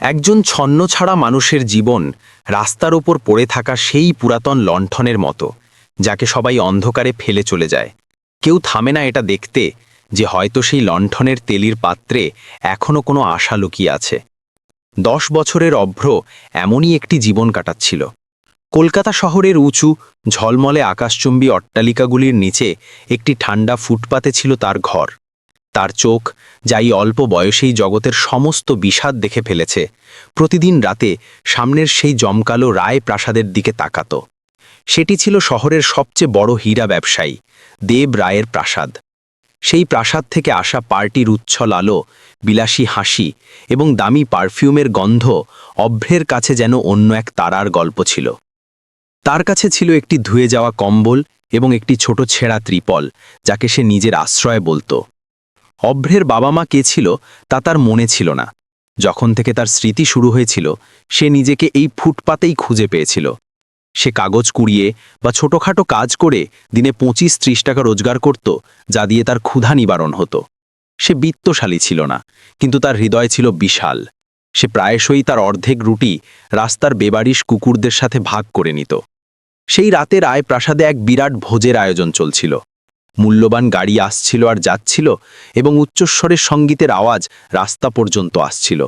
একজন ছন্ন ছাড়া মানুষের জীবন রাস্তার ওপর পড়ে থাকা সেই পুরাতন লণ্ঠনের মতো, যাকে সবাই অন্ধকারে ফেলে চলে যায়। কেউ থামে না এটা দেখতে যে হয়তো সেই লণ্ঠনের তেলির পাত্রে এখনও কোনো আশা লুকিয়ে আছে। দশ বছরের অভ্র এমনই একটি জীবন কাটাচ্ছিল। কলকাতা শহরের উঁচু, ঝলমলে আকাশচুম্বী অট্টালিকাগুলির নিচে একটি ঠান্ডা ফুটপাতে ছিল তার ঘর। তার চোখ যাই অল্প বয়সেই জগতের সমস্ত বিষাদ দেখে ফেলেছে, প্রতিদিন রাতে সামনের সেই জমকালো রায় প্রাসাদের দিকে তাকাত। সেটি ছিল শহরের সবচেয়ে বড় হীরা ব্যবসায়ী, দেব রায়ের প্রাসাদ। সেই প্রাসাদ থেকে আসা পার্টির উচ্ছল আলো, বিলাসী হাসি এবং দামি পারফিউমের গন্ধ অভ্রের কাছে যেন অন্য এক তারার গল্প ছিল। তার কাছে ছিল একটি ধুয়ে যাওয়া কম্বল এবং একটি ছোট ছেঁড়া ত্রিপল, যাকে সে নিজের আশ্রয় বলতো। অভ্রের বাবা মা কে ছিল তা তার মনে ছিল না। যখন থেকে তার স্মৃতি শুরু হয়েছিল, সে নিজেকে এই ফুটপাতেই খুঁজে পেয়েছিল। সে কাগজ কুড়িয়ে বা ছোটখাটো কাজ করে দিনে পঁচিশ ত্রিশ টাকা রোজগার করত, যা দিয়ে তার ক্ষুধা নিবারণ হতো। সে বিত্তশালী ছিল না, কিন্তু তার হৃদয় ছিল বিশাল। সে প্রায়শই তার অর্ধেক রুটি রাস্তার বেবারিশ কুকুরদের সাথে ভাগ করে নিত। সেই রাতের আয় প্রাসাদে এক বিরাট ভোজের আয়োজন চলছিল। মূল্যবান গাড়ি আসছিল আর যাচ্ছিল এবং উচ্চস্বরের সঙ্গীতের আওয়াজ রাস্তা পর্যন্ত আসছিল।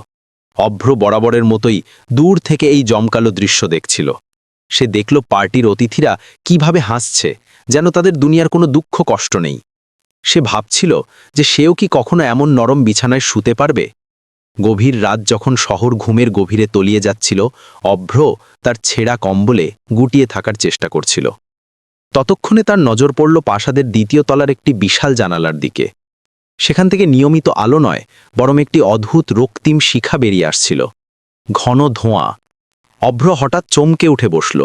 অভ্র বরাবরের মতোই দূর থেকে এই জমকালো দৃশ্য দেখছিল। সে দেখল পার্টির অতিথিরা কীভাবে হাসছে, যেন তাদের দুনিয়ার কোনো দুঃখ কষ্ট নেই। সে ভাবছিল যে সেও কি কখনো এমন নরম বিছানায় শুতে পারবে? গভীর রাত যখন শহর ঘুমের গভীরে তলিয়ে যাচ্ছিল, অভ্র তার ছেঁড়া কম্বলে গুটিয়ে থাকার চেষ্টা করছিল। ততক্ষণে তার নজর পড়ল প্রাসাদের দ্বিতীয় তলার একটি বিশাল জানালার দিকে। সেখান থেকে নিয়মিত আলো নয়, বরং একটি অদ্ভুত রক্তিম শিখা বেরিয়ে আসছিল। ঘন ধোঁয়া। অভ্র হঠাৎ চমকে উঠে বসল।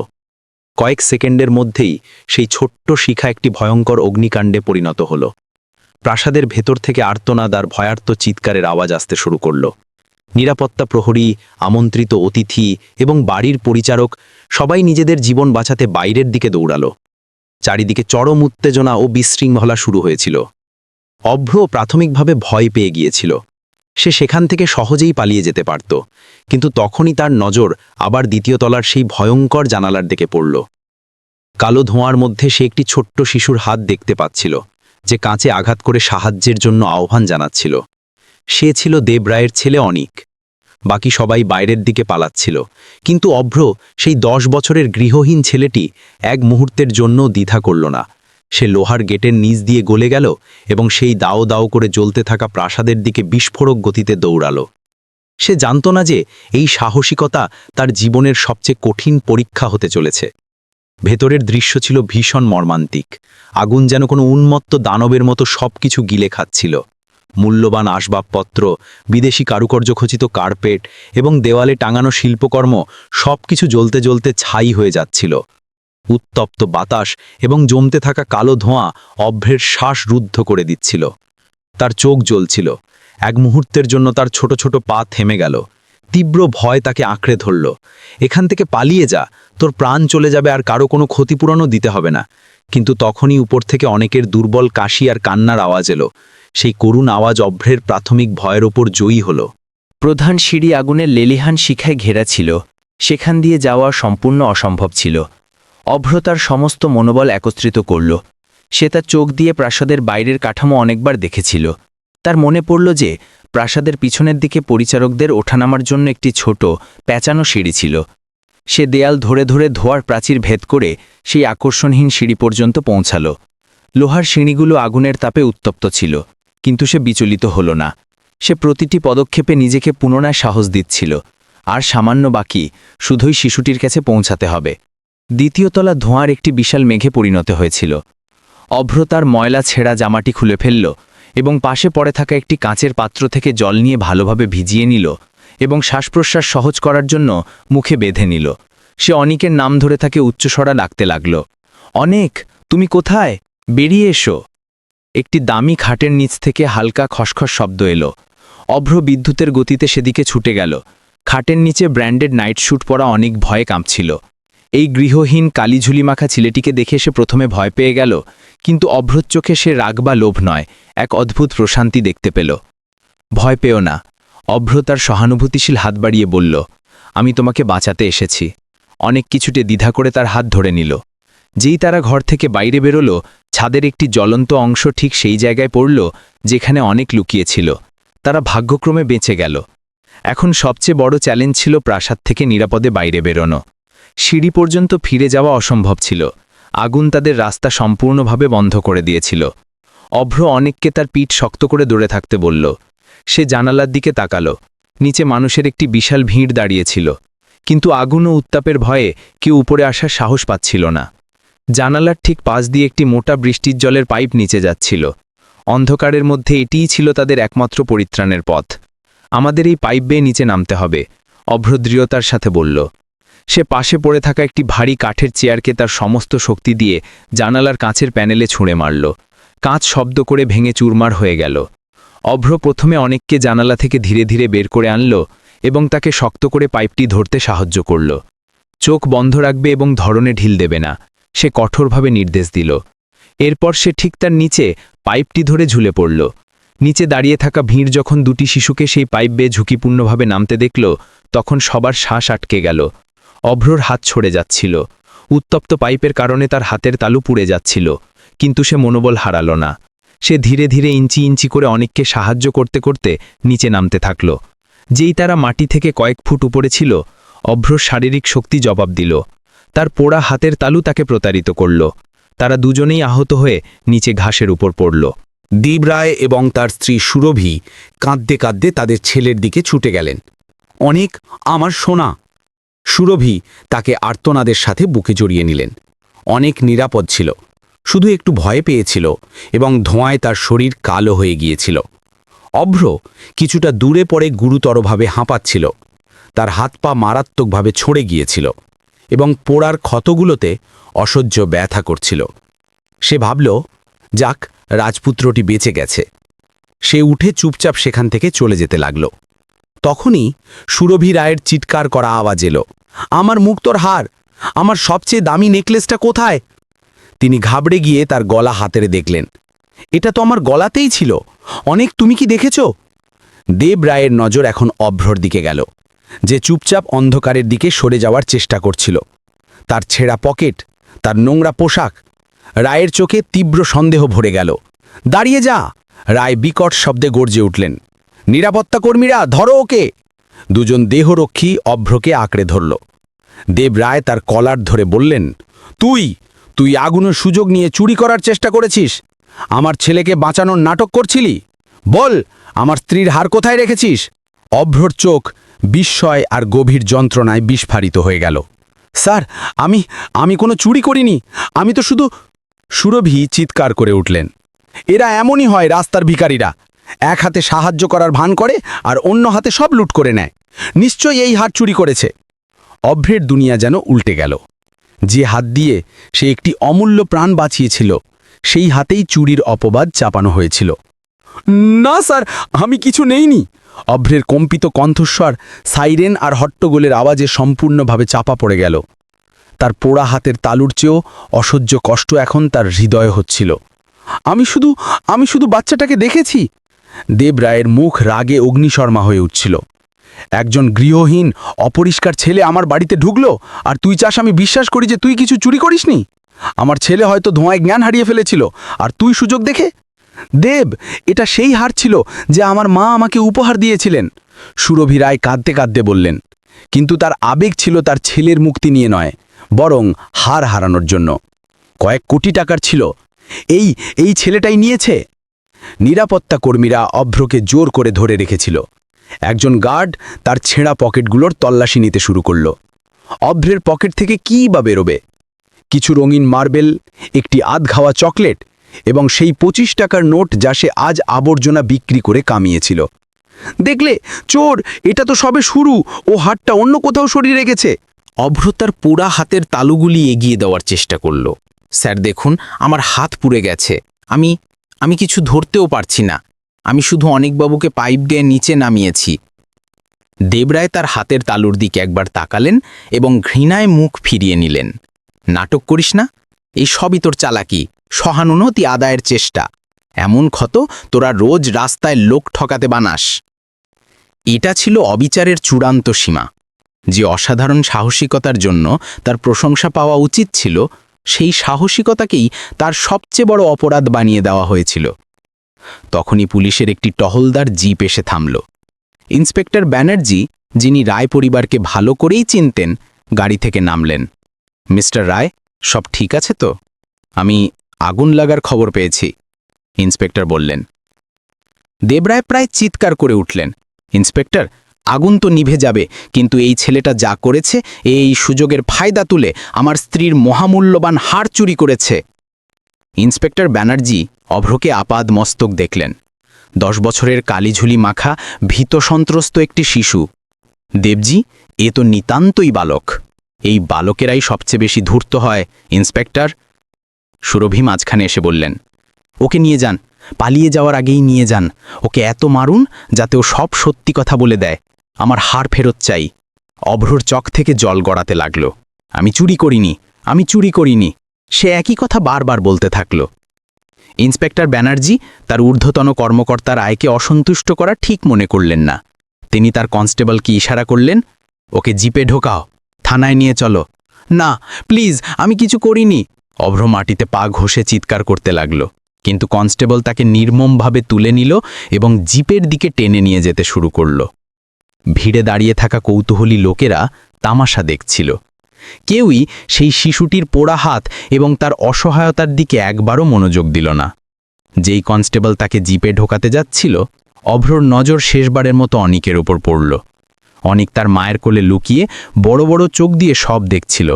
কয়েক সেকেন্ডের মধ্যেই সেই ছোট্ট শিখা একটি ভয়ঙ্কর অগ্নিকাণ্ডে পরিণত হল। প্রাসাদের ভেতর থেকে আর্তনাদ আর ভয়ার্ত চিৎকারের আওয়াজ আসতে শুরু করল। নিরাপত্তা প্রহরী, আমন্ত্রিত অতিথি এবং বাড়ির পরিচারক সবাই নিজেদের জীবন বাঁচাতে বাইরের দিকে দৌড়ালো। চারিদিকে চরম উত্তেজনা ও বিশৃঙ্খলা শুরু হয়েছিল। অভ্র প্রাথমিকভাবে ভয় পেয়ে গিয়েছিল। সে সেখান থেকে সহজেই পালিয়ে যেতে পারত, কিন্তু তখনই তার নজর আবার দ্বিতীয় তলার সেই ভয়ঙ্কর জানালার দিকে পড়ল। কালো ধোঁয়ার মধ্যে সে একটি ছোট্ট শিশুর হাত দেখতে পাচ্ছিল, যে কাঁচে আঘাত করে সাহায্যের জন্য আহ্বান জানাচ্ছিল। সে ছিল দেবরায়ের ছেলে অনিক। বাকি সবাই বাইরের দিকে পালাচ্ছিল। কিন্তু অভ্র সেই দশ বছরের গৃহহীন ছেলেটি এক মুহূর্তের জন্য দ্বিধা করল না। সে লোহার গেটের নিচ দিয়ে গলে গেল এবং সেই দাও দাও করে জ্বলতে থাকা প্রাসাদের দিকে বিস্ফোরক গতিতে দৌড়ালো। সে জানত না যে এই সাহসিকতা তার জীবনের সবচেয়ে কঠিন পরীক্ষা হতে চলেছে। ভেতরের দৃশ্য ছিল ভীষণ মর্মান্তিক। আগুন যেন কোনো উন্মত্ত দানবের মতো সবকিছু গিলে খাচ্ছিল। মূল্যবান আসবাবপত্র, বিদেশি কারুকার্য খচিত কার্পেট এবং দেওয়ালে টাঙানো শিল্পকর্ম সবকিছু জ্বলতে জ্বলতে ছাই হয়ে যাচ্ছিল। উত্তপ্ত বাতাস এবং জমতে থাকা কালো ধোঁয়া অভ্রের শ্বাস রুদ্ধ করে দিচ্ছিল। তার চোখ জ্বলছিল। এক মুহূর্তের জন্য তার ছোট ছোট পা থেমে গেল। তীব্র ভয় তাকে আঁকড়ে ধরল। এখান থেকে পালিয়ে যা, তোর প্রাণ চলে যাবে আর কারও কোনো ক্ষতিপূরণও দিতে হবে না। কিন্তু তখনই উপর থেকে অনেকের দুর্বল কাশি আর কান্নার আওয়াজ এলো। সেই করুণ আওয়াজ অভ্রের প্রাথমিক ভয়ের ওপর জয়ী হল। প্রধান সিঁড়ি আগুনের লেলিহান শিখায় ঘেরা ছিল। সেখান দিয়ে যাওয়া সম্পূর্ণ অসম্ভব ছিল। অভ্র তার সমস্ত মনোবল একত্রিত করল। সে তার চোখ দিয়ে প্রাসাদের বাইরের কাঠামো অনেকবার দেখেছিল। তার মনে পড়ল যে প্রাসাদের পিছনের দিকে পরিচারকদের ওঠানামার জন্য একটি ছোট, প্যাঁচানো সিঁড়ি ছিল। সে দেয়াল ধরে ধরে ধোয়ার প্রাচীর ভেদ করে সেই আকর্ষণহীন সিঁড়ি পর্যন্ত পৌঁছাল। লোহার সিঁড়িগুলো আগুনের তাপে উত্তপ্ত ছিল। কিন্তু সে বিচলিত হল না। সে প্রতিটি পদক্ষেপে নিজেকে পুনরায় সাহস দিচ্ছিল। আর সামান্য বাকি, শুধুই শিশুটির কাছে পৌঁছাতে হবে। দ্বিতীয়তলা ধোঁয়ার একটি বিশাল মেঘে পরিণত হয়েছিল। অভ্র তার ময়লা ছেঁড়া জামাটি খুলে ফেলল এবং পাশে পড়ে থাকা একটি কাঁচের পাত্র থেকে জল নিয়ে ভালোভাবে ভিজিয়ে নিল এবং শ্বাসপ্রশ্বাস সহজ করার জন্য মুখে বেঁধে নিল। সে অনিকের নাম ধরে তাকে উচ্চস্বরা ডাকতে লাগল, অনেক, তুমি কোথায়? বেরিয়ে এসো। একটি দামি খাটের নিচ থেকে হালকা খসখস শব্দ এলো। অভ্র বিদ্যুতের গতিতে সেদিকে ছুটে গেল। খাটের নিচে ব্র্যান্ডেড নাইট স্যুট পরা অনেক ভয়ে কাঁপছিল। এই গৃহহীন কালিঝুলি মাখা ছেলেটিকে দেখে সে প্রথমে ভয় পেয়ে গেল, কিন্তু অভ্রত চোখে সে রাগ বা লোভ নয়, এক অদ্ভুত প্রশান্তি দেখতে পেল। ভয় পেও না, অভ্র তার সহানুভূতিশীল হাত বাড়িয়ে বলল, আমি তোমাকে বাঁচাতে এসেছি। অনেক কিছুতে দ্বিধা করে তার হাত ধরে নিল। যেই তারা ঘর থেকে বাইরে বেরোল, ছাদের একটি জ্বলন্ত অংশ ঠিক সেই জায়গায় পড়ল, যেখানে অনেক লুকিয়েছিল। তারা ভাগ্যক্রমে বেঁচে গেল। এখন সবচেয়ে বড় চ্যালেঞ্জ ছিল প্রাসাদ থেকে নিরাপদে বাইরে বেরোনো। সিঁড়ি পর্যন্ত ফিরে যাওয়া অসম্ভব ছিল। আগুন তাদের রাস্তা সম্পূর্ণভাবে বন্ধ করে দিয়েছিল। অভ্র অনেককে তার পিঠ শক্ত করে দৌড়ে থাকতে বলল। সে জানালার দিকে তাকালো। নিচে মানুষের একটি বিশাল ভিড় দাঁড়িয়েছিল। কিন্তু আগুন ও উত্তাপের ভয়ে কেউ উপরে আসার সাহস পাচ্ছিল না। জানালার ঠিক পাশ দিয়ে একটি মোটা বৃষ্টির জলের পাইপ নিচে যাচ্ছিল। অন্ধকারের মধ্যে এটিই ছিল তাদের একমাত্র পরিত্রাণের পথ। আমাদের এই পাইপ বেয়ে নিচে নামতে হবে অভ্র দৃঢ়তার সাথে বলল। সে পাশে পড়ে থাকা একটি ভারী কাঠের চেয়ারকে তার সমস্ত শক্তি দিয়ে জানালার কাঁচের প্যানেলে ছুঁড়ে মারল। কাঁচ শব্দ করে ভেঙে চুরমার হয়ে গেল। অভ্র প্রথমে অনেককে জানালা থেকে ধীরে ধীরে বের করে আনল এবং তাকে শক্ত করে পাইপটি ধরতে সাহায্য করল। চোখ বন্ধ রাখবে এবং ধরনে ঢিল দেবে না। সে কঠোরভাবে নির্দেশ দিল। এরপর সে ঠিক তার নিচে পাইপটি ধরে ঝুলে পড়ল। নিচে দাঁড়িয়ে থাকা ভিড় যখন দুটি শিশুকে সেই পাইপ বেয়ে ঝুঁকিপূর্ণভাবে নামতে দেখল, তখন সবার শ্বাস আটকে গেল। অভ্রর হাত ছড়ে যাচ্ছিল। উত্তপ্ত পাইপের কারণে তার হাতের তালু পুড়ে যাচ্ছিল, কিন্তু সে মনোবল হারাল না। সে ধীরে ধীরে ইঞ্চি ইঞ্চি করে অনেককে সাহায্য করতে করতে নিচে নামতে থাকল। যেই তারা মাটি থেকে কয়েক ফুট উপরে ছিল, অভ্রর শারীরিক শক্তি জবাব দিল। তার পোড়া হাতের তালু তাকে প্রতারিত করল। তারা দুজনেই আহত হয়ে নিচে ঘাসের উপর পড়ল। দীপ রায় এবং তার স্ত্রী সুরভি কাঁদতে কাঁদতে তাদের ছেলের দিকে ছুটে গেলেন। অনেক আমার সোনা। সুরভি তাকে আর্তনাদের সাথে বুকে জড়িয়ে নিলেন। অনেক নিরাপদ ছিল। শুধু একটু ভয় পেয়েছিল এবং ধোঁয়ায় তার শরীর কালো হয়ে গিয়েছিল। অভ্র কিছুটা দূরে পড়ে গুরুতরভাবে হাঁপাচ্ছিল। তার হাত পা মারাত্মকভাবে ছড়ে গিয়েছিল। এবং পোড়ার ক্ষতগুলোতে অসহ্য ব্যথা করছিল। সে ভাবল, যাক, রাজপুত্রটি বেঁচে গেছে। সে উঠে চুপচাপ সেখান থেকে চলে যেতে লাগল। তখনই সুরভি রায়ের চিৎকার করা আওয়াজ এলো, আমার মুক্তর হার! আমার সবচেয়ে দামি নেকলেসটা কোথায়? তিনি ঘাবড়ে গিয়ে তার গলা হাতেরে দেখলেন, এটা তো আমার গলাতেই ছিল। অনেক তুমি কি দেখেছ? দেব রায়ের নজর এখন অভ্রর দিকে গেল। যে চুপচাপ অন্ধকারের দিকে সরে যাওয়ার চেষ্টা করছিল। তার ছেঁড়া পকেট, তার নোংরা পোশাক, রায়ের চোখে তীব্র সন্দেহ ভরে গেল। দাঁড়িয়ে যা! রায় বিকট শব্দে গর্জে উঠলেন। নিরাপত্তা কর্মীরা, ধরো ওকে! দুজন দেহরক্ষী অভ্রকে আঁকড়ে ধরল। দেব রায় তার কলার ধরে বললেন, তুই তুই আগুনের সুযোগ নিয়ে চুরি করার চেষ্টা করেছিস? আমার ছেলেকে বাঁচানোর নাটক করছিলি? বল, আমার স্ত্রীর হার কোথায় রেখেছিস? অভ্রর চোখ বিস্ময় আর গভীর যন্ত্রণায় বিস্ফারিত হয়ে গেল। স্যার, আমি আমি কোনো চুরি করিনি। আমি তো শুধু সুরভি চিৎকার করে উঠলেন। এরা এমনই হয় রাস্তার ভিখারিরা। এক হাতে সাহায্য করার ভান করে আর অন্য হাতে সব লুট করে নেয়। নিশ্চয়ই এই হাত চুরি করেছে। অভ্রের দুনিয়া যেন উল্টে গেল। যে হাত দিয়ে সে একটি অমূল্য প্রাণ বাঁচিয়েছিল, সেই হাতেই চুরির অপবাদ চাপানো হয়েছিল। না, স্যার, আমি কিছু নেইনি। অভ্রের কম্পিত কণ্ঠস্বর, সাইরেন আর হট্টগোলের আওয়াজে সম্পূর্ণভাবে চাপা পড়ে গেল। তার পোড়া হাতের তালুর চেয়েও অসহ্য কষ্ট এখন তার হৃদয়ে হচ্ছিল। আমি শুধু আমি শুধু বাচ্চাটাকে দেখেছি। দেব রায়ের মুখ রাগে অগ্নিশর্মা হয়ে উঠছিল। একজন গৃহহীন, অপরিষ্কার ছেলে আমার বাড়িতে ঢুকলো, আর তুই চাস আমি বিশ্বাস করি যে তুই কিছু চুরি করিসনি? আমার ছেলে হয়তো ধোঁয়ায় জ্ঞান হারিয়ে ফেলেছিল, আর তুই সুযোগ দেখে দেব, এটা সেই হার ছিল যে আমার মা আমাকে উপহার দিয়েছিলেন। সুরভি রায় কাঁদতে কাঁদতে বললেন, কিন্তু তার আবেগ ছিল তার ছেলের মুক্তি নিয়ে নয়, বরং হার হারানোর জন্য। কয়েক কোটি টাকার ছিল। এই এই ছেলেটাই নিয়েছে? নিরাপত্তা কর্মীরা অভ্রকে জোর করে ধরে রেখেছিল। একজন গার্ড তার ছেঁড়া পকেটগুলোর তল্লাশি নিতে শুরু করল। অভ্রের পকেট থেকে কী বা বেরোবে? কিছু রঙিন মার্বেল, একটি আধ চকলেট এবং সেই পঁচিশ টাকার নোট যা সে আজ আবর্জনা বিক্রি করে কামিয়েছিল। দেখলে, চোর, এটা তো সবে শুরু। ও হাতটা অন্য কোথাও সরিয়ে রেখেছে। অভ্র তার পোড়া হাতের তালুগুলি এগিয়ে দেওয়ার চেষ্টা করল। স্যার, দেখুন, আমার হাত পুড়ে গেছে। আমি আমি কিছু ধরতেও পারছি না। আমি শুধু অনেকবাবুকে পাইপ দিয়ে নিচে নামিয়েছি। দেবরায় তার হাতের তালুর দিকে একবার তাকালেন এবং ঘৃণায় মুখ ফিরিয়ে নিলেন। নাটক করিস না? এই সবই তোর চালাকি। সহানুভূতি আদায়ের চেষ্টা। এমন ক্ষত তোরা রোজ রাস্তায় লোক ঠকাতে বানাস। এটা ছিল অবিচারের চূড়ান্ত সীমা। যে অসাধারণ সাহসিকতার জন্য তার প্রশংসা পাওয়া উচিত ছিল, সেই সাহসিকতাকেই তার সবচেয়ে বড় অপরাধ বানিয়ে দেওয়া হয়েছিল। তখনই পুলিশের একটি টহলদার জিপ এসে থামল। ইন্সপেক্টর ব্যানার্জি, যিনি রায় পরিবারকে ভালো করেই চিনতেন, গাড়ি থেকে নামলেন। মিস্টার রায়, সব ঠিক আছে তো? আমি আগুন লাগার খবর পেয়েছি, ইন্সপেক্টর বললেন। দেবরায় প্রায় চিৎকার করে উঠলেন। ইন্সপেক্টর, আগুন তো নিভে যাবে, কিন্তু এই ছেলেটা যা করেছে, এই সুযোগের ফায়দা তুলে আমার স্ত্রীর মহামূল্যবান হার চুরি করেছে। ইন্সপেক্টর ব্যানার্জি অভ্রকে আপাদ মস্তক দেখলেন। দশ বছরের কালিঝুলি মাখা, ভীত সন্ত্রস্ত একটি শিশু। দেবজি, এ তো নিতান্তই বালক। এই বালকেরাই সবচেয়ে বেশি ধূর্ত হয়, ইন্সপেক্টর। সুরভি মাঝখানে এসে বললেন, ওকে নিয়ে যান, পালিয়ে যাওয়ার আগেই নিয়ে যান। ওকে এত মারুন যাতে ও সব সত্যি কথা বলে দেয়। আমার হার ফেরত চাই। অভ্রর চক থেকে জল গড়াতে লাগল। আমি চুরি করিনি, আমি চুরি করিনি। সে একই কথা বারবার বলতে থাকল। ইন্সপেক্টর ব্যানার্জি তার ঊর্ধ্বতন কর্মকর্তার আয়কে অসন্তুষ্ট করা ঠিক মনে করলেন না। তিনি তার কনস্টেবলকে ইশারা করলেন, ওকে জিপে ঢোকাও, থানায় নিয়ে চলো। না, প্লিজ, আমি কিছু করিনি। অভ্র মাটিতে পা ঘষে চিৎকার করতে লাগল, কিন্তু কনস্টেবল তাকে নির্মমভাবে তুলে নিল এবং জিপের দিকে টেনে নিয়ে যেতে শুরু করল। ভিড়ে দাঁড়িয়ে থাকা কৌতূহলী লোকেরা তামাশা দেখছিল। কেউই সেই শিশুটির পোড়া হাত এবং তার অসহায়তার দিকে একবারও মনোযোগ দিল না। যেই কনস্টেবল তাকে জিপে ঢোকাতে যাচ্ছিল, অভ্রর নজর শেষবারের মতো অনিকের ওপর পড়ল। অনিক তার মায়ের কোলে লুকিয়ে বড় বড় চোখ দিয়ে সব দেখছিল।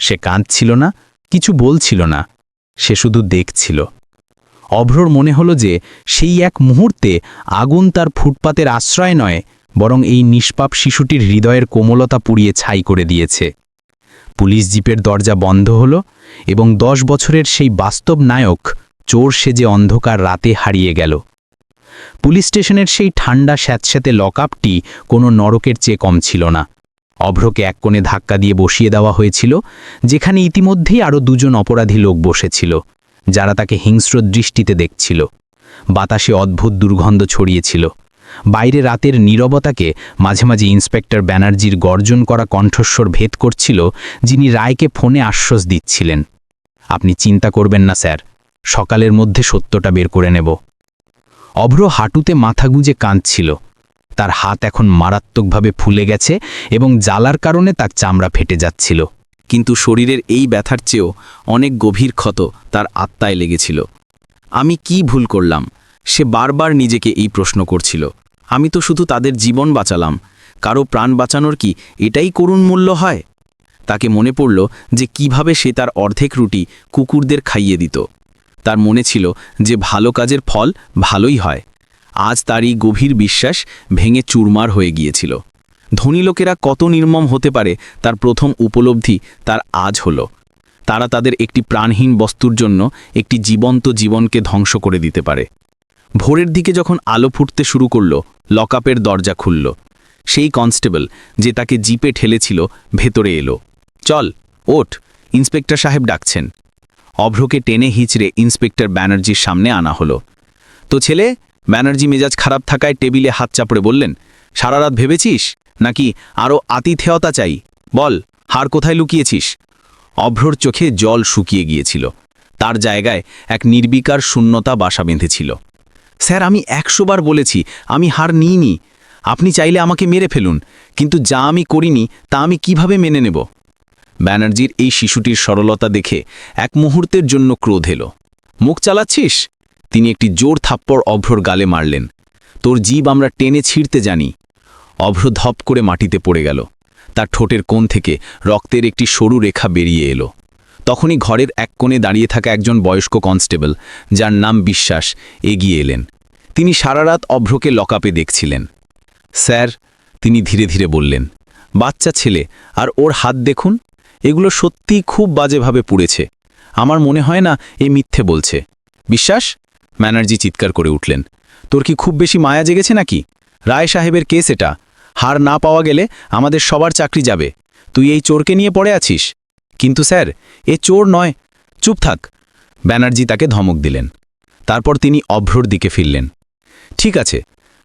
সে কাঁদছিল না কিছু বলছিল না, সে শুধু দেখছিল। অভ্রর মনে হলো যে সেই এক মুহূর্তে আগুন তার ফুটপাতের আশ্রয় নয়, বরং এই নিষ্পাপ শিশুটির হৃদয়ের কোমলতা পুড়িয়ে ছাই করে দিয়েছে। পুলিশ জিপের দরজা বন্ধ হল এবং দশ বছরের সেই বাস্তব নায়ক চোর সেজে অন্ধকার রাতে হারিয়ে গেল। পুলিশ স্টেশনের সেই ঠান্ডা স্যাঁতস্যাঁতে লকআপটি কোনো নরকের চেয়ে কম ছিল না। অভ্রকে এক কোণে ধাক্কা দিয়ে বসিয়ে দেওয়া হয়েছিল, যেখানে ইতিমধ্যেই আরও দুজন অপরাধী লোক বসেছিল, যারা তাকে হিংস্র দৃষ্টিতে দেখছিল। বাতাসে অদ্ভুত দুর্গন্ধ ছড়িয়েছিল। বাইরে রাতের নীরবতাকে মাঝে মাঝে ইন্সপেক্টর ব্যানার্জির গর্জন করা কণ্ঠস্বর ভেদ করছিল, যিনি রায়কে ফোনে আশ্বাস দিচ্ছিলেন। আপনি চিন্তা করবেন না, স্যার, সকালের মধ্যে সত্যটা বের করে নেব। অভ্র হাঁটুতে মাথা গুঁজে কাঁদছিল। তার হাত এখন মারাত্মকভাবে ফুলে গেছে এবং জ্বালার কারণে তার চামড়া ফেটে যাচ্ছিল। কিন্তু শরীরের এই ব্যথার চেয়েও অনেক গভীর ক্ষত তার আত্মায় লেগেছিল। আমি কি ভুল করলাম? সে বারবার নিজেকে এই প্রশ্ন করছিল। আমি তো শুধু তাদের জীবন বাঁচালাম। কারও প্রাণ বাঁচানোর কি এটাই করুণ মূল্য হয়? তাকে মনে পড়ল যে কীভাবে সে তার অর্ধেক রুটি কুকুরদের খাইয়ে দিত। তার মনে ছিল যে ভালো কাজের ফল ভালোই হয়। আজ তার এই গভীর বিশ্বাস ভেঙে চুরমার হয়ে গিয়েছিল। ধনী লোকেরা কত নির্মম হতে পারে তার প্রথম উপলব্ধি তার আজ হল। তারা তাদের একটি প্রাণহীন বস্তুর জন্য একটি জীবন্ত জীবনকে ধ্বংস করে দিতে পারে। ভোরের দিকে যখন আলো ফুটতে শুরু করল, লকআপের দরজা খুলল। সেই কনস্টেবল যে তাকে জিপে ঠেলেছিল, ভেতরে এলো। চল, ওঠ, ইন্সপেক্টর সাহেব ডাকছেন। অভ্রকে টেনে হিচড়ে ইন্সপেক্টর ব্যানার্জির সামনে আনা হলো। তো ছেলে ব্যানার্জি মেজাজ খারাপ থাকায় টেবিলে হাত চাপড়ে বললেন সারা রাত ভেবেছিস? নাকি আরও আতিথেয়তা চাই? বল, হার কোথায় লুকিয়েছিস? অভ্রর চোখে জল শুকিয়ে গিয়েছিল। তার জায়গায় এক নির্বিকার শূন্যতা বাসা বেঁধেছিল। স্যার, আমি একশো বার বলেছি, আমি হার নিইনি। আপনি চাইলে আমাকে মেরে ফেলুন, কিন্তু যা আমি করিনি, তা আমি কীভাবে মেনে নেব? ব্যানার্জির এই শিশুটির সরলতা দেখে এক মুহূর্তের জন্য ক্রোধ এলো। মুখ চালাচ্ছিস? তিনি একটি জোর থাপ্পড় অভ্রর গালে মারলেন। তোর জীব আমরা টেনে ছিঁড়তে জানি। অভ্র ধপ করে মাটিতে পড়ে গেল। তার ঠোঁটের কোণ থেকে রক্তের একটি সরু রেখা বেরিয়ে এলো। তখনই ঘরের এক কোণে দাঁড়িয়ে থাকা একজন বয়স্ক কনস্টেবল, যার নাম বিশ্বাস, এগিয়ে এলেন। তিনি সারা রাত অভ্রকে লকাপে দেখছিলেন। স্যার, তিনি ধীরে ধীরে বললেন, বাচ্চা ছেলে, আর ওর হাত দেখুন, এগুলো সত্যিই খুব বাজেভাবে পুড়েছে। আমার মনে হয় না এ মিথ্যে বলছে। বিশ্বাস ব্যানার্জি চিৎকার করে উঠলেন। তোর কি খুব বেশি মায়া জেগেছে নাকি? রায় সাহেবের কেস এটা। হার না পাওয়া গেলে আমাদের সবার চাকরি যাবে। তুই এই চোরকে নিয়ে পড়ে আছিস? কিন্তু স্যার, এ চোর নয়। চুপ থাক। ব্যানার্জি তাকে ধমক দিলেন। তারপর তিনি অভ্রর দিকে ফিরলেন। ঠিক আছে,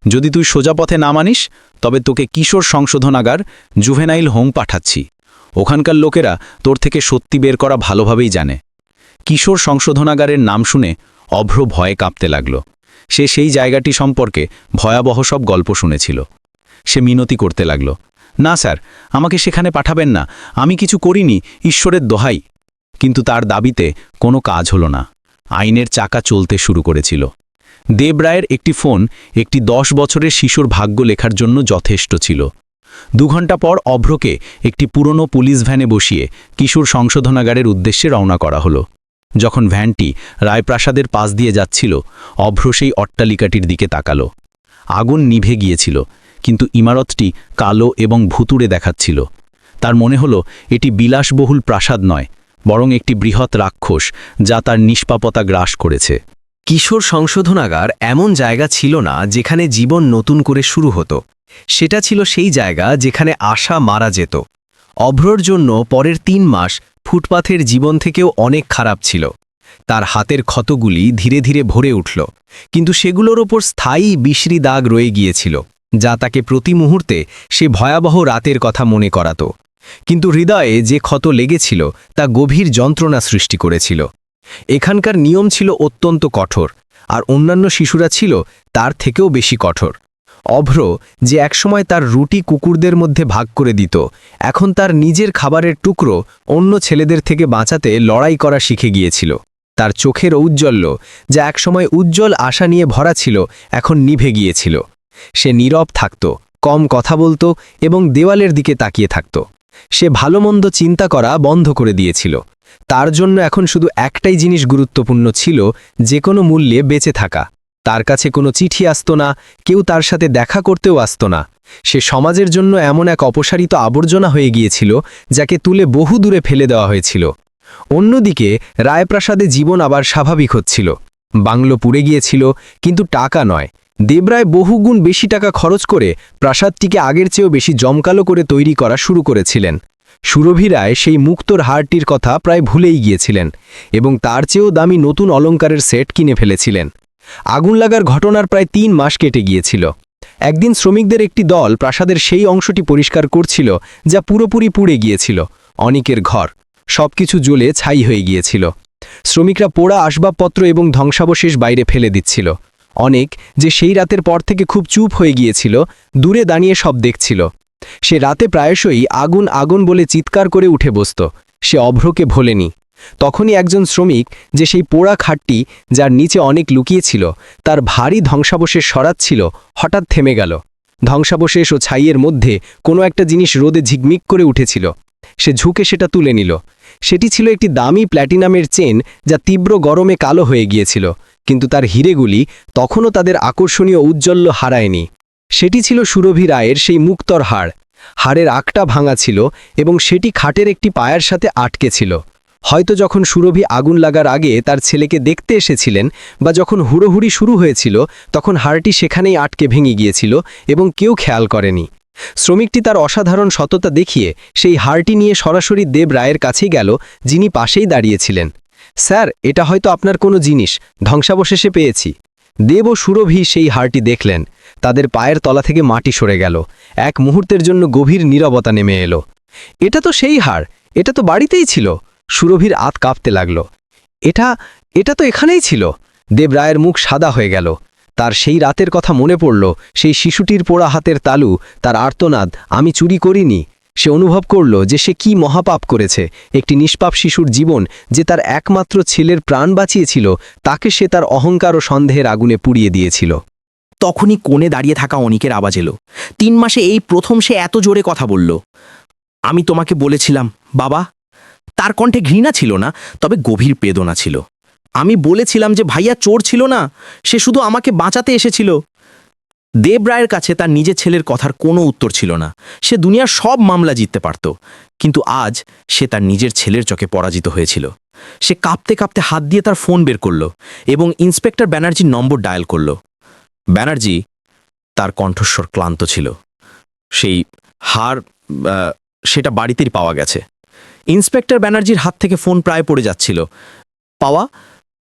যদি তুই সোজা পথে না মানিস, তবে তোকে কিশোর সংশোধনাগার জুভেনাইল হোম পাঠাচ্ছি। ওখানকার লোকেরা তোর থেকে সত্যি বের করা ভালোভাবেই জানে। কিশোর সংশোধনাগারের নাম শুনে অভ্র ভয়ে কাঁপতে লাগল। সে সেই জায়গাটি সম্পর্কে ভয়াবহ সব গল্প শুনেছিল। সে মিনতি করতে লাগল, না, স্যার, আমাকে সেখানে পাঠাবেন না। আমি কিছু করিনি, ঈশ্বরের দোহাই। কিন্তু তার দাবিতে কোনো কাজ হলো না। আইনের চাকা চলতে শুরু করেছিল। দেবরায়ের একটি ফোন একটি দশ বছরের শিশুর ভাগ্য লেখার জন্য যথেষ্ট ছিল। দু ঘণ্টা পর অভ্রকে একটি পুরনো পুলিশ ভ্যানে বসিয়ে কিশোর সংশোধনাগারের উদ্দেশ্যে রওনা করা হলো। যখন ভ্যানটি রায়প্রাসাদের পাশ দিয়ে যাচ্ছিল, অভ্র সেই অট্টালিকাটির দিকে তাকালো। আগুন নিভে গিয়েছিল, কিন্তু ইমারতটি কালো এবং ভুতুড়ে দেখাচ্ছিল। তার মনে হলো, এটি বিলাসবহুল প্রাসাদ নয়, বরং একটি বৃহৎ রাক্ষস যা তার নিষ্পাপতা গ্রাস করেছে। কিশোর সংশোধনাগার এমন জায়গা ছিল না যেখানে জীবন নতুন করে শুরু হতো। সেটা ছিল সেই জায়গা যেখানে আশা মারা যেত। অভ্রর জন্য পরের তিন মাস ফুটপাথের জীবন থেকেও অনেক খারাপ ছিল। তার হাতের ক্ষতগুলি ধীরে ধীরে ভরে উঠল, কিন্তু সেগুলোর ওপর স্থায়ী বিশ্রী দাগ রয়ে গিয়েছিল, যা তাকে প্রতি মুহূর্তে সে ভয়াবহ রাতের কথা মনে করাত। কিন্তু হৃদয়ে যে ক্ষত লেগেছিল, তা গভীর যন্ত্রণা সৃষ্টি করেছিল। এখানকার নিয়ম ছিল অত্যন্ত কঠোর, আর অন্যান্য শিশুরা ছিল তার থেকেও বেশি কঠোর। অভ্র যে একসময় তার রুটি কুকুরদের মধ্যে ভাগ করে দিত, এখন তার নিজের খাবারের টুকরো অন্য ছেলেদের থেকে বাঁচাতে লড়াই করা শিখে গিয়েছিল। তার চোখের ঔজ্জ্বল্য, যা একসময় উজ্জ্বল আশা নিয়ে ভরা ছিল, এখন নিভে গিয়েছিল। সে নীরব থাকত, কম কথা বলতো এবং দেওয়ালের দিকে তাকিয়ে থাকত। সে ভালোমন্দ চিন্তা করা বন্ধ করে দিয়েছিল। তার জন্য এখন শুধু একটাই জিনিস গুরুত্বপূর্ণ ছিল, যে কোনো মূল্যে বেঁচে থাকা। তার কাছে কোনো চিঠি আসত না, কেউ তার সাথে দেখা করতেও আসত না। সে সমাজের জন্য এমন এক অপসারিত আবর্জনা হয়ে গিয়েছিল, যাকে তুলে বহু দূরে ফেলে দেওয়া হয়েছিল। অন্যদিকে, রায়প্রাসাদে জীবন আবার স্বাভাবিক হচ্ছিল। বাংলো পুড়ে গিয়েছিল, কিন্তু টাকা নয়। দেবরায় বহুগুণ বেশি টাকা খরচ করে প্রাসাদটিকে আগের চেয়েও বেশি জমকালো করে তৈরি করা শুরু করেছিলেন। সুরভি রায় সেই মুক্তর হারটির কথা প্রায় ভুলেই গিয়েছিলেন এবং তার চেয়েও দামি নতুন অলঙ্কারের সেট কিনে ফেলেছিলেন। আগুন লাগার ঘটনার প্রায় তিন মাস কেটে গিয়েছিল। একদিন শ্রমিকদের একটি দল প্রাসাদের সেই অংশটি পরিষ্কার করছিল, যা পুরোপুরি পুড়ে গিয়েছিল, অনেকের ঘর। সবকিছু জ্বলে ছাই হয়ে গিয়েছিল। শ্রমিকরা পোড়া আসবাবপত্র এবং ধ্বংসাবশেষ বাইরে ফেলে দিচ্ছিল। অনেক যে সেই রাতের পর থেকে খুব চুপ হয়ে গিয়েছিল, দূরে দাঁড়িয়ে সব দেখছিল। সে রাতে প্রায়শই আগুন আগুন বলে চিৎকার করে উঠে বসত। সে অভ্রকে ভোলেনি। তখনই একজন শ্রমিক যে সেই পোড়া খাটটি যার নিচে অনেক লুকিয়েছিল তার ভারী ধ্বংসাবশেষ সরাচ্ছিল হঠাৎ থেমে গেল। ধ্বংসাবশেষ ও ছাইয়ের মধ্যে কোনো একটা জিনিস রোদে ঝিকমিক করে উঠেছিল। সে ঝুঁকে সেটা তুলে নিল। সেটি ছিল একটি দামি প্ল্যাটিনামের চেন যা তীব্র গরমে কালো হয়ে গিয়েছিল, কিন্তু তার হিরেগুলি তখনও তাদের আকর্ষণীয় উজ্জ্বল্য হারায়নি। সেটি ছিল সুরভি রায়ের সেই মুক্তর হাড়। হাড়ের আকটা ভাঙা ছিল এবং সেটি খাটের একটি পায়ের সাথে আটকে ছিল। হয়তো যখন সুরভি আগুন লাগার আগে তার ছেলেকে দেখতে এসেছিলেন বা যখন হুড়োহুড়ি শুরু হয়েছিল, তখন হাড়টি সেখানেই আটকে ভেঙে গিয়েছিল এবং কেউ খেয়াল করেনি। শ্রমিকটি তার অসাধারণ সততা দেখিয়ে সেই হাড়টি নিয়ে সরাসরি দেব রায়ের কাছেই গেল, যিনি পাশেই দাঁড়িয়েছিলেন। স্যার, এটা হয়তো আপনার কোনো জিনিস, ধ্বংসাবশেষে পেয়েছি। দেব ও সুরভি সেই হাড়টি দেখলেন। তাদের পায়ের তলা থেকে মাটি সরে গেল। এক মুহূর্তের জন্য গভীর নীরবতা নেমে এলো। এটা তো সেই হাড়, এটা তো বাড়িতেই ছিল। সুরভির আত কাঁপতে লাগল। এটা এটা তো এখানেই ছিল? দেবরায়ের মুখ সাদা হয়ে গেল। তার সেই রাতের কথা মনে পড়ল, সেই শিশুটির পোড়া হাতের তালু, তার আর্তনাদ, আমি চুরি করিনি। সে অনুভব করল যে সে কি মহাপাপ করেছে, একটি নিষ্পাপ শিশুর জীবন যে তার একমাত্র ছেলের প্রাণ বাঁচিয়েছিল, তাকে সে তার অহংকার ও সন্দেহের আগুনে পুড়িয়ে দিয়েছিল। তখনই কোণে দাঁড়িয়ে থাকা অনিকের আওয়াজ এলো। তিন মাসে এই প্রথম সে এত জোরে কথা বলল। আমি তোমাকে বলেছিলাম, বাবা তার কণ্ঠে ঘৃণা ছিল না, তবে গভীর বেদনা ছিল। আমি বলেছিলাম যে ভাইয়া চোর ছিল না, সে শুধু আমাকে বাঁচাতে এসেছিল। দেব রায়ের কাছে তার নিজের ছেলের কথার কোনো উত্তর ছিল না। সে দুনিয়ার সব মামলা জিততে পারত, কিন্তু আজ সে তার নিজের ছেলের চোখে পরাজিত হয়েছিল। সে কাঁপতে কাঁপতে হাত দিয়ে তার ফোন বের করল এবং ইন্সপেক্টর ব্যানার্জির নম্বর ডায়াল করল। ব্যানার্জি তার কণ্ঠস্বর ক্লান্ত ছিল। সেই হার সেটা বাড়িতেই পাওয়া গেছে। ইন্সপেক্টর ব্যানার্জির হাত থেকে ফোন প্রায় পড়ে যাচ্ছিল। পাওয়া?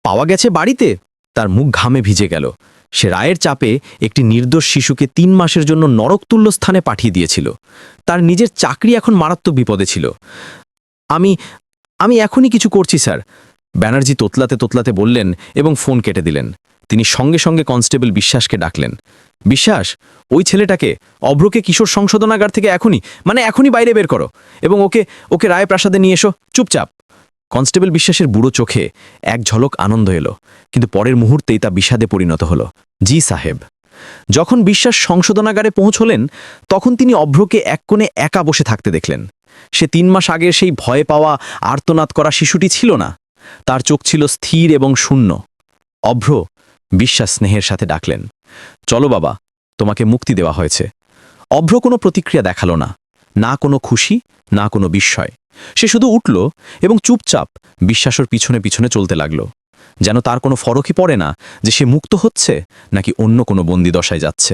পাওয়া গেছে বাড়িতে। তার মুখ ঘামে ভিজে গেল। সে রায়ের চাপে একটি নির্দোষ শিশুকে তিন মাসের জন্য নরকতুল্য স্থানে পাঠিয়ে দিয়েছিল। তার নিজের চাকরি এখন মারাত্মক বিপদে ছিল। আমি আমি এখনই কিছু করছি, স্যার। ব্যানার্জি তোতলাতে তোতলাতে বললেন এবং ফোন কেটে দিলেন। তিনি সঙ্গে সঙ্গে কনস্টেবল বিশ্বাসকে ডাকলেন। বিশ্বাস, ওই ছেলেটাকে অভ্রকে কিশোর সংশোধনাগার থেকে এখনই মানে এখনই বাইরে বের করো এবং ওকে ওকে রায় প্রাসাদে নিয়ে এসো, চুপচাপ। কনস্টেবল বিশ্বাসের বুড়ো চোখে এক ঝলক আনন্দ এলো, কিন্তু পরের মুহূর্তেই তা বিষাদে পরিণত হলো। জি সাহেব, যখন বিশ্বাস সংশোধনাগারে পৌঁছলেন, তখন তিনি অভ্রকে এক কোণে একা বসে থাকতে দেখলেন। সে তিন মাস আগের সেই ভয়ে পাওয়া আর্তনাদ করা শিশুটি ছিল না। তার চোখ ছিল স্থির এবং শূন্য। অভ্র বিশ্বাস স্নেহের সাথে ডাকলেন, চলো বাবা, তোমাকে মুক্তি দেওয়া হয়েছে। অভ্র কোনো প্রতিক্রিয়া দেখাল না না কোনো খুশি, না কোনো বিস্ময়। সে শুধু উঠল এবং চুপচাপ বিশ্বাসের পিছনে পিছনে চলতে লাগল। যেন তার কোনো ফরকই পড়ে না যে সে মুক্ত হচ্ছে নাকি অন্য কোনো বন্দিদশায় যাচ্ছে।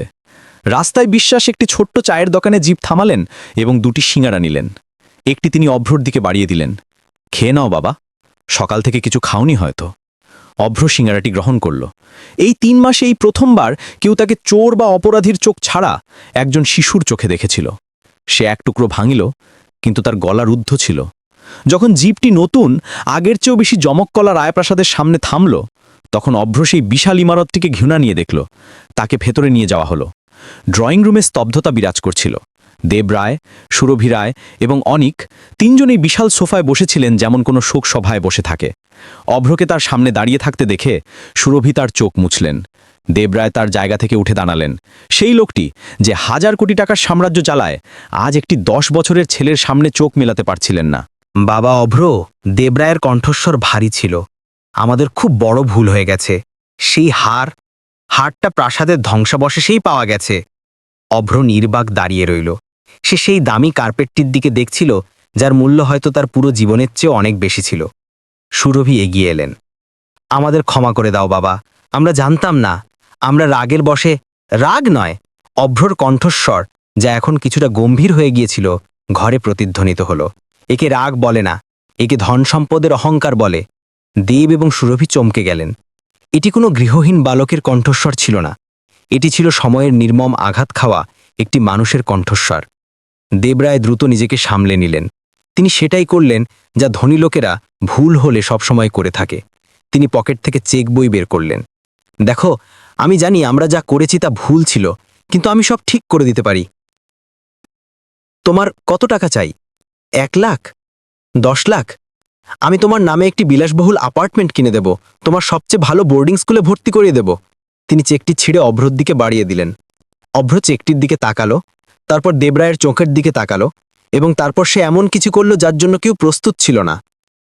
রাস্তায় বিশ্বাস একটি ছোট্ট চায়ের দোকানে জিপ থামালেন এবং দুটি সিঙ্গারা নিলেন। একটি তিনি অভ্রর দিকে বাড়িয়ে দিলেন, খেয়ে নাও বাবা, সকাল থেকে কিছু খাওনি হয়তো। অভ্র সিঙ্গারাটি গ্রহণ করল। এই তিন মাসে এই প্রথমবার কেউ তাকে চোর বা অপরাধীর চোখ ছাড়া একজন শিশুর চোখে দেখেছিল। সে এক টুকরো ভাঙিল, কিন্তু তার গলা রুদ্ধ ছিল। যখন জিপটি নতুন, আগের চেয়েও বেশি জমককলা রায়প্রাসাদের সামনে থামল, তখন অভ্র সেই বিশাল ইমারতটিকে ঘৃণা নিয়ে দেখল। তাকে ভেতরে নিয়ে যাওয়া হলো। ড্রয়িং রুমে স্তব্ধতা বিরাজ করছিল। দেব রায়, সুরভি রায় এবং অনিক তিনজনেই বিশাল সোফায় বসেছিলেন যেমন কোনো শোক সভায় বসে থাকে। অভ্রকে তার সামনে দাঁড়িয়ে থাকতে দেখে সুরভি তার চোখ মুছলেন। দেবরায় তার জায়গা থেকে উঠে দাঁড়ালেন। সেই লোকটি যে হাজার কোটি টাকার সাম্রাজ্য চালায়, আজ একটি দশ বছরের ছেলের সামনে চোখ মেলাতে পারছিলেন না। বাবা অভ্র, দেবরায়ের কণ্ঠস্বর ভারী ছিল। আমাদের খুব বড় ভুল হয়ে গেছে। সেই হার, হারটা প্রাসাদের ধ্বংসাবশেষেই পাওয়া গেছে। অভ্র নির্বাক দাঁড়িয়ে রইল। সে সেই দামি কার্পেটটির দিকে দেখছিল, যার মূল্য হয়তো তার পুরো জীবনের চেয়ে অনেক বেশি ছিল। সুরভি এগিয়ে এলেন। আমাদের ক্ষমা করে দাও বাবা, আমরা জানতাম না, আমরা রাগের বসে রাগ নয়, অভ্রর কণ্ঠস্বর, যা এখন কিছুটা গম্ভীর হয়ে গিয়েছিল, ঘরে প্রতিধ্বনিত হলো। একে রাগ বলে না, একে ধন সম্পদের অহংকার বলে। দেব এবং সুরভি চমকে গেলেন। এটি কোনো গৃহহীন বালকের কণ্ঠস্বর ছিল না। এটি ছিল সময়ের নির্মম আঘাত খাওয়া একটি মানুষের কণ্ঠস্বর। দেবরায় দ্রুত নিজেকে সামলে নিলেন। তিনি সেটাই করলেন যা ধনী লোকেরা ভুল হলে সবসময় করে থাকে। তিনি পকেট থেকে চেক বই বের করলেন। দেখো, আমি জানি আমরা যা করেছি তা ভুল ছিল, কিন্তু আমি সব ঠিক করে দিতে পারি। তোমার কত টাকা চাই? এক লাখ? দশ লাখ? আমি তোমার নামে একটি বিলাসবহুল অ্যাপার্টমেন্ট কিনে দেব, তোমার সবচেয়ে ভালো বোর্ডিং স্কুলে ভর্তি করিয়ে দেব। তিনি চেকটি ছিঁড়ে অভ্রর দিকে বাড়িয়ে দিলেন। অভ্র চেকটির দিকে তাকালো, তারপর দেবরায়ের চোখের দিকে তাকালো এবং তারপর সে এমন কিছু করল যার জন্য কেউ প্রস্তুত ছিল না।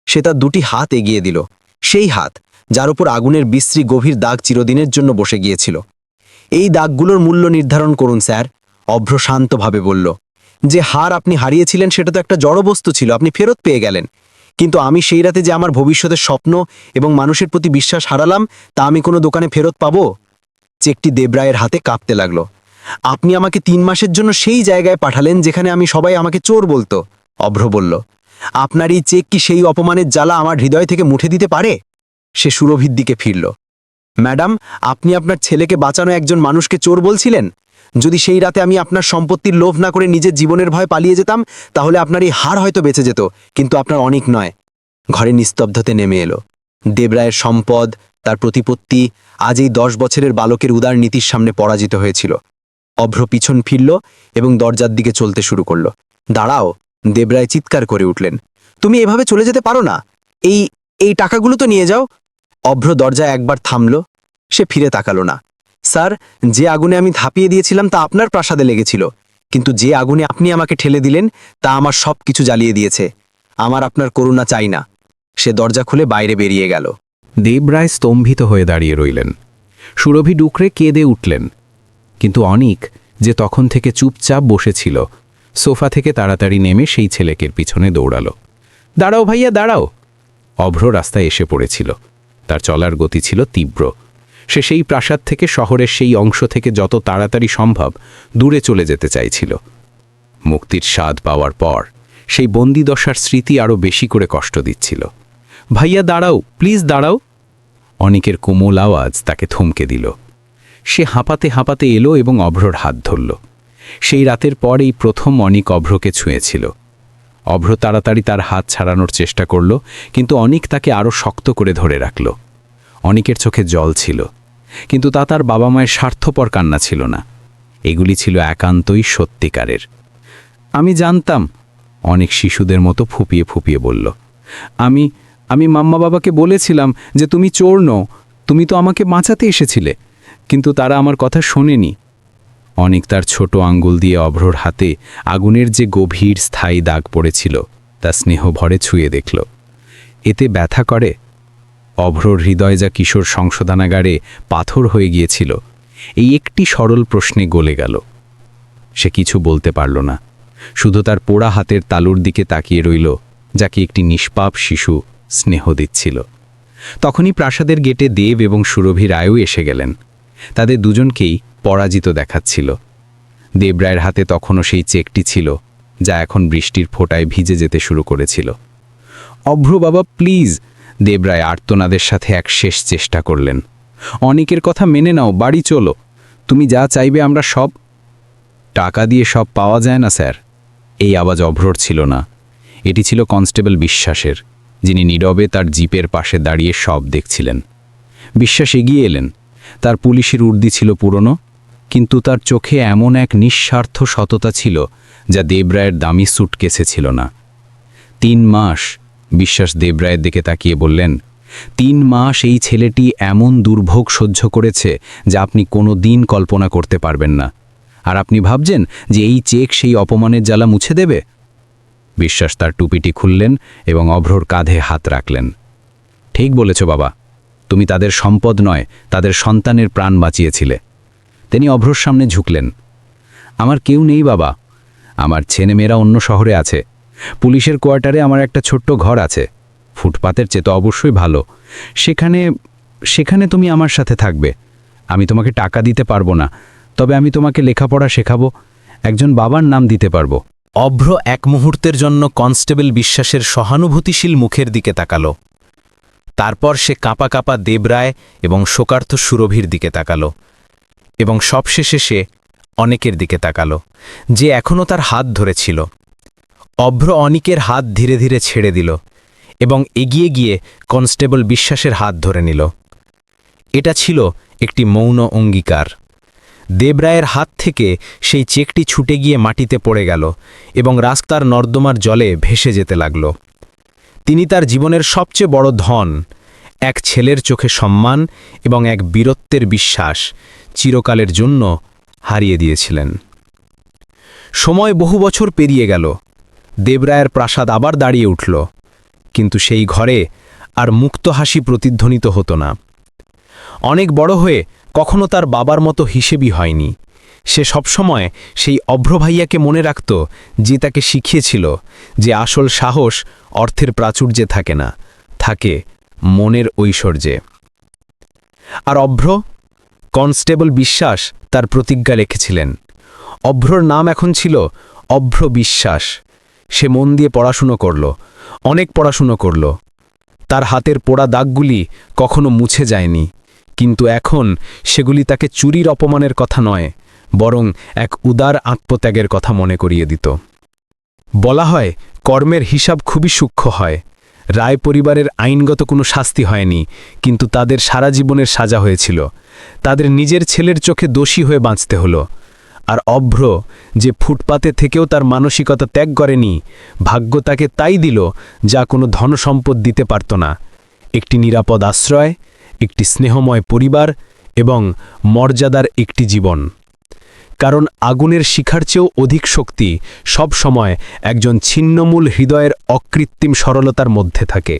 সে তার দুটি হাত এগিয়ে দিল। সেই হাত, যার উপর আগুনের বিশ্রী গভীর দাগ চিরদিনের জন্য বসে গিয়েছিল। এই দাগগুলোর মূল্য নির্ধারণ করুন, স্যার অভ্র শান্তভাবে বলল। যে হার আপনি হারিয়েছিলেন সেটা তো একটা জড়বস্তু ছিল, আপনি ফেরত পেয়ে গেলেন। কিন্তু আমি সেই রাতে যে আমার ভবিষ্যতের স্বপ্ন এবং মানুষের প্রতি বিশ্বাস হারালাম, তা আমি কোনো দোকানে ফেরত পাবো? চেকটি দেবরায়ের হাতে কাঁপতে লাগল। আপনি আমাকে তিন মাসের জন্য সেই জায়গায় পাঠালেন যেখানে আমি সবাই আমাকে চোর বলতো, অভ্র বলল। আপনার এই চেক কি সেই অপমানের জ্বালা আমার হৃদয় থেকে মুঠে দিতে পারে? সে সুরভির দিকে ফিরল। ম্যাডাম, আপনি আপনার ছেলেকে বাঁচানো একজন মানুষকে চোর বলছিলেন? যদি সেই রাতে আমি আপনার সম্পত্তির লোভ না করে নিজের জীবনের ভয় পালিয়ে যেতাম, তাহলে আপনার এই হার হয়তো বেঁচে যেত, কিন্তু আপনার অনেক নয়। ঘরে নিস্তব্ধতে নেমে এলো। দেবরায়ের সম্পদ, তার প্রতিপত্তি আজ এই দশ বছরের বালকের উদার নীতির সামনে পরাজিত হয়েছিল। অভ্র পিছন ফিরল এবং দরজার দিকে চলতে শুরু করল। দাঁড়াও, দেবরায় চিৎকার করে উঠলেন। তুমি এভাবে চলে যেতে পারো না। এই এই টাকাগুলো তো নিয়ে যাও। অভ্র দরজায় একবার থামল। সে ফিরে তাকালো না। স্যার, যে আগুনে আমি ধাপিয়ে দিয়েছিলাম তা আপনার প্রাসাদে লেগেছিল। কিন্তু যে আগুনে আপনি আমাকে ঠেলে দিলেন, তা আমার সব কিছু জ্বালিয়ে দিয়েছে। আমার আপনার করুণা চাই না। সে দরজা খুলে বাইরে বেরিয়ে গেল। দেবরায় স্তম্ভিত হয়ে দাঁড়িয়ে রইলেন। সুরভি ডুকরে কেঁদে উঠলেন। কিন্তু অনিক যে তখন থেকে চুপচাপ বসেছিল, সোফা থেকে তাড়াতাড়ি নেমে সেই ছেলেকের পিছনে দৌড়ালো। দাঁড়াও ভাইয়া, দাঁড়াও! অভ্র রাস্তায় এসে পড়েছিল। তার চলার গতি ছিল তীব্র। সে সেই প্রাসাদ থেকে শহরের সেই অংশ থেকে যত তাড়াতাড়ি সম্ভব দূরে চলে যেতে চাইছিল। মুক্তির স্বাদ পাওয়ার পর সেই বন্দিদশার স্মৃতি আরও বেশি করে কষ্ট দিচ্ছিল। ভাইয়া, দাঁড়াও, প্লিজ দাঁড়াও! অনেকের কোমল আওয়াজ তাকে থমকে দিল। সে হাঁপাতে হাঁপাতে এলো এবং অভ্রর হাত ধরল। সেই রাতের পর এই প্রথম অনিক অভ্রকে ছুঁয়েছিল। অভ্র তাড়াতাড়ি তার হাত ছাড়ানোর চেষ্টা করল, কিন্তু অনিক তাকে আরও শক্ত করে ধরে রাখল। অনিকের চোখে জল ছিল, কিন্তু তা তার বাবা মায়ের স্বার্থপর কান্না ছিল না। এগুলি ছিল একান্তই সত্যিকারের। আমি জানতাম, অনেক শিশুদের মতো ফুপিয়ে ফুপিয়ে বলল। আমি আমি মাম্মা বাবাকে বলেছিলাম যে তুমি চোর নও, তুমি তো আমাকে বাঁচাতে এসেছিলে। কিন্তু তারা আমার কথা শোনেনি। অনেক তার ছোট আঙ্গুল দিয়ে অভ্রর হাতে আগুনের যে গভীর স্থায়ী দাগ পড়েছিল, তা স্নেহ ভরে ছুঁয়ে দেখল। এতে ব্যথা করে। অভ্রর হৃদয় যা কিশোর সংশোধনাগারে পাথর হয়ে গিয়েছিল, এই একটি সরল প্রশ্নে গলে গেল। সে কিছু বলতে পারল না। শুধু তার পোড়া হাতের তালুর দিকে তাকিয়ে রইল, যাকে একটি নিষ্পাপ শিশু স্নেহ দিচ্ছিল। তখনই প্রাসাদের গেটে দেব এবং সুরভি রায়ও এসে গেলেন। তাদের দুজনকেই পরাজিত দেখাচ্ছিল। দেবরায়ের হাতে তখনও সেই চেকটি ছিল, যা এখন বৃষ্টির ফোঁটায় ভিজে যেতে শুরু করেছিল। অভ্র বাবা, প্লিজ! দেবরায় আর্তনাদের সাথে এক শেষ চেষ্টা করলেন। অনেকের কথা মেনে নাও, বাড়ি চলো। তুমি যা চাইবে আমরা সব। টাকা দিয়ে সব পাওয়া যায় না, স্যার। এই আওয়াজ অভ্রর ছিল না। এটি ছিল কনস্টেবল বিশ্বাসের, যিনি নীরবে তার জিপের পাশে দাঁড়িয়ে সব দেখছিলেন। বিশ্বাস এগিয়ে এলেন। তার পুলিশের উর্দি ছিল পুরনো, কিন্তু তার চোখে এমন এক নিঃস্বার্থ সততা ছিল যা দেবরায়ের দামি সুটকেসে ছিল না। তিন মাস, বিশ্বাস দেবরায়ের দিকে তাকিয়ে বললেন, তিন মাস এই ছেলেটি এমন দুর্ভোগ সহ্য করেছে যা আপনি কোনো দিন কল্পনা করতে পারবেন না। আর আপনি ভাবছেন যে এই চেক সেই অপমানের জ্বালা মুছে দেবে? বিশ্বাস তার টুপিটি খুললেন এবং অভ্রর কাঁধে হাত রাখলেন। ঠিক বলেছ বাবা। তুমি তাদের সম্পদ নয়, তাদের সন্তানের প্রাণ বাঁচিয়েছিলে। তিনি অভ্রর সামনে ঝুঁকলেন। আমার কেউ নেই, বাবা। আমার ছেলেমেয়েরা অন্য শহরে আছে। পুলিশের কোয়ার্টারে আমার একটা ছোট্ট ঘর আছে। ফুটপাতের চেয়ে তো অবশ্যই ভালো। সেখানে সেখানে তুমি আমার সাথে থাকবে। আমি তোমাকে টাকা দিতে পারব না। তবে আমি তোমাকে লেখাপড়া শেখাবো। একজন বাবার নাম দিতে পারব। অভ্র এক মুহূর্তের জন্য কনস্টেবল বিশ্বাসের সহানুভূতিশীল মুখের দিকে তাকাল। তারপর সে কাঁপা কাঁপা দেবরায় এবং শোকার্থ সুরভির দিকে তাকাল। এবং সবশেষে সে অনেকের দিকে তাকাল, যে এখনও তার হাত ধরেছিল। অভ্র অনিকের হাত ধীরে ধীরে ছেড়ে দিল এবং এগিয়ে গিয়ে কনস্টেবল বিশ্বাসের হাত ধরে নিল। এটা ছিল একটি মৌন অঙ্গীকার। দেবরায়ের হাত থেকে সেই চেকটি ছুটে গিয়ে মাটিতে পড়ে গেল এবং রাস্তার নর্দমার জলে ভেসে যেতে লাগল। তিনি তার জীবনের সবচেয়ে বড় ধন, এক ছেলের চোখে সম্মান এবং এক বীরত্বের বিশ্বাস চিরকালের জন্য হারিয়ে দিয়েছিলেন। সময় বহু বছর পেরিয়ে গেল। দেবরায়ের প্রাসাদ আবার দাঁড়িয়ে উঠল, কিন্তু সেই ঘরে আর মুক্ত হাসি প্রতিধ্বনিত হতো না। অনেক বড় হয়ে কখনো তার বাবার মতো হিসেবই হয়নি। সে সবসময় সেই অভ্র ভাইয়াকে মনে রাখত যে তাকে শিখিয়েছিল যে আসল সাহস অর্থের প্রাচুর্যে থাকে না, থাকে মনের ঐশ্বর্যে। আর অভ্র, কনস্টেবল বিশ্বাস তার প্রতিজ্ঞা রেখেছিলেন। অভ্রর নাম এখন ছিল অভ্র বিশ্বাস। সে মন দিয়ে পড়াশুনো করল, অনেক পড়াশুনো করল। তার হাতের পোড়া দাগগুলি কখনো মুছে যায়নি, কিন্তু এখন সেগুলি তাকে চুরির অপমানের কথা নয় বরং এক উদার আত্মত্যাগের কথা মনে করিয়ে দিত। বলা হয়, কর্মের হিসাব খুবই সূক্ষ্ম হয়। রায় পরিবারের আইনগত কোনো শাস্তি হয়নি, কিন্তু তাদের সারা জীবনের সাজা হয়েছিল। তাদের নিজের ছেলের চোখে দোষী হয়ে বাঁচতে হলো। আর অভ্র, যে ফুটপাতে থেকেও তার মানসিকতা ত্যাগ করেনি, ভাগ্য তাকে তাই দিল যা কোনো ধনসম্পদ দিতে পারত না। একটি নিরাপদ আশ্রয়, একটি স্নেহময় পরিবার এবং মর্যাদার একটি জীবন। কারণ আগুনের শিখার চেয়েও অধিক শক্তি সব সময় একজন ছিন্নমূল হৃদয়ের অকৃত্রিম সরলতার মধ্যে থাকে।